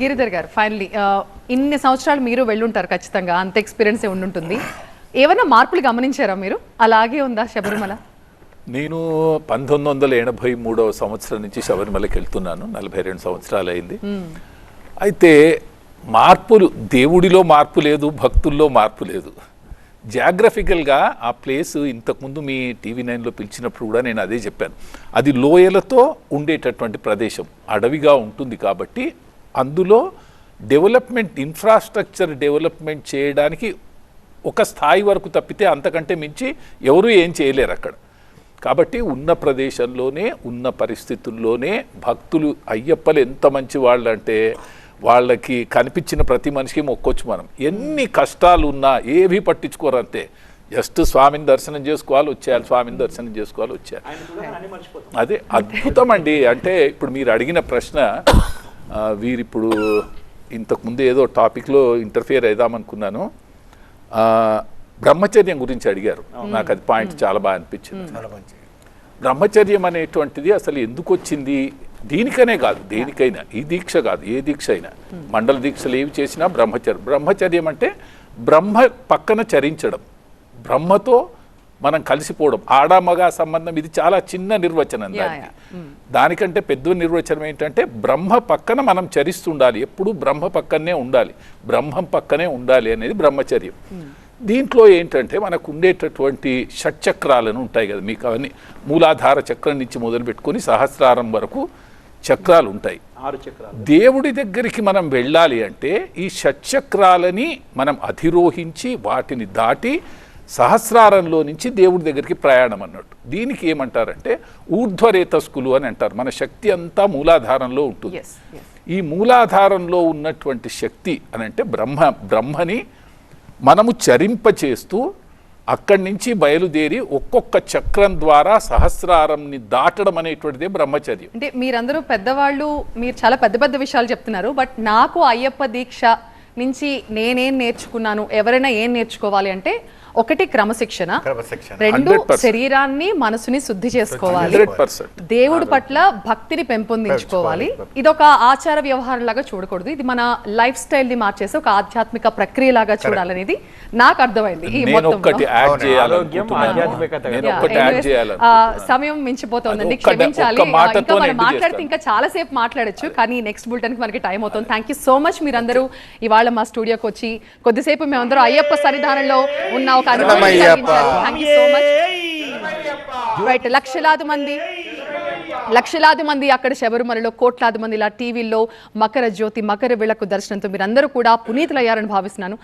గిరిధర్ గారు ఫైనలీ ఇన్ని సంవత్సరాలు మీరు వెళ్ళుంటారు ఖచ్చితంగా అంత ఎక్స్పీరియన్స్ ఉండుంటుంది. ఏమైనా మార్పులు గమనించారా మీరు? అలాగే ఉందా శబరిమల? నేను పంతొమ్మిది వందల ఎనభై మూడవ సంవత్సరం నుంచి శబరిమలకి వెళ్తున్నాను. నలభై రెండు సంవత్సరాలు అయింది. అయితే మార్పులు దేవుడిలో మార్పు లేదు భక్తుల్లో మార్పు లేదు. జాగ్రఫికల్గా ఆ ప్లేస్ ఇంతకుముందు మీ టీవీ నైన్లో పిలిచినప్పుడు కూడా నేను అదే చెప్పాను. అది లోయలతో ఉండేటటువంటి ప్రదేశం అడవిగా ఉంటుంది కాబట్టి అందులో డెవలప్మెంట్ ఇన్ఫ్రాస్ట్రక్చర్ డెవలప్మెంట్ చేయడానికి ఒక స్థాయి వరకు తప్పితే అంతకంటే మించి ఎవరూ ఏం చేయలేరు అక్కడ. కాబట్టి ఉన్న ప్రదేశంలోనే ఉన్న పరిస్థితుల్లోనే భక్తులు అయ్యప్పలు ఎంత మంచి వాళ్ళు అంటే వాళ్ళకి కనిపించిన ప్రతి మనిషికి మొక్కొచ్చు మనం. ఎన్ని కష్టాలు ఉన్నా ఏవి పట్టించుకోరు అంతే. జస్ట్ స్వామిని దర్శనం చేసుకోవాలి వచ్చేయాలి. స్వామిని దర్శనం చేసుకోవాలి వచ్చేయాలి. అదే అద్భుతం అండి. అంటే ఇప్పుడు మీరు అడిగిన ప్రశ్న వీరిప్పుడు ఇంతకుముందు ఏదో టాపిక్లో ఇంటర్ఫియర్ అయిదామనుకున్నాను. ఆ, బ్రహ్మచర్యం గురించి అడిగారు. నాకు అది పాయింట్ చాలా బాగా అనిపించింది. బ్రహ్మచర్యం అనేటువంటిది అసలు ఎందుకు వచ్చింది? దీనికనే కాదు దేనికైనా ఈ దీక్ష కాదు ఏ దీక్ష అయినా. మండల దీక్షలు ఏవి చేసినా బ్రహ్మచర్యం. బ్రహ్మచర్యం అంటే బ్రహ్మ పక్కన చరించడం. బ్రహ్మతో మనం కలిసిపోవడం. ఆడ మగ సంబంధం ఇది చాలా చిన్న నిర్వచనం దానికి దానికంటే పెద్ద నిర్వచనం ఏంటంటే బ్రహ్మ పక్కన మనం చరిస్తుండాలి. ఎప్పుడు బ్రహ్మ పక్కనే ఉండాలి. బ్రహ్మం పక్కనే ఉండాలి అనేది బ్రహ్మచర్యం. దీంట్లో ఏంటంటే మనకు ఉండేటటువంటి షట్చక్రాలను ఉంటాయి కదా మీకు అవన్నీ. మూలాధార చక్రం నుంచి మొదలు పెట్టుకొని సహస్రారం వరకు చక్రాలు ఉంటాయి. ఆరు చక్రాలు. దేవుడి దగ్గరికి మనం వెళ్ళాలి అంటే ఈ షట్చక్రాలని మనం అధిరోహించి వాటిని దాటి సహస్రారంలో నుంచి దేవుడి దగ్గరికి ప్రయాణం అన్నట్టు. దీనికి ఏమంటారంటే ఊర్ధ్వరేతస్కులు అని అంటారు. మన శక్తి అంతా మూలాధారంలో ఉంటుంది. ఈ మూలాధారంలో ఉన్నటువంటి శక్తి అని అంటే బ్రహ్మ బ్రహ్మని మనము చరింపచేస్తూ అక్కడి నుంచి బయలుదేరి ఒక్కొక్క చక్రం ద్వారా సహస్రారంని దాటడం అనేటువంటిదే బ్రహ్మచర్యం. అంటే మీరందరూ పెద్దవాళ్ళు మీరు చాలా పెద్ద పెద్ద విషయాలు చెప్తున్నారు బట్ నాకు అయ్యప్ప దీక్ష నుంచి నేనేం నేర్చుకున్నాను ఎవరైనా ఏం నేర్చుకోవాలి అంటే ఒకటి క్రమశిక్షణ క్రమశిక్షణ. రెండు 100%. శరీరాన్ని మనసుని శుద్ధి చేసుకోవాలి. దేవుడి పట్ల భక్తిని పెంపొందించుకోవాలి. ఇది ఒక ఆచార వ్యవహారం లాగా చూడకూడదు. ఇది మన లైఫ్ స్టైల్ని మార్చేసి ఒక ఆధ్యాత్మిక ప్రక్రియ లాగా చూడాలనేది నాకు అర్థమైంది ఈ సమయం మించిపోతుందండి క్షమించాలి ఇంకా మనం మాట్లాడితే. ఇంకా చాలా సేపు మాట్లాడొచ్చు కానీ నెక్స్ట్ బులెటిన్కి మనకి టైం అవుతుంది. థ్యాంక్ యూ సో మచ్ మీరందరూ. ఇవాళ మా స్టూడియోకి వచ్చి కొద్దిసేపు మేమందరూ అయ్యప్ప సన్నిధానంలో ఉన్న ఒక శరణమయ్యప్ప. Thank you so much right లక్షలాది మంది లక్షలాది మంది అక్కడ శబరిమలలో కోట్లాది మంది ఇలా టీవీల్లో మకర జ్యోతి మకర విళకు దర్శనంతో మీరందరూ కూడా పునీతులయ్యారని భావిస్తున్నాను.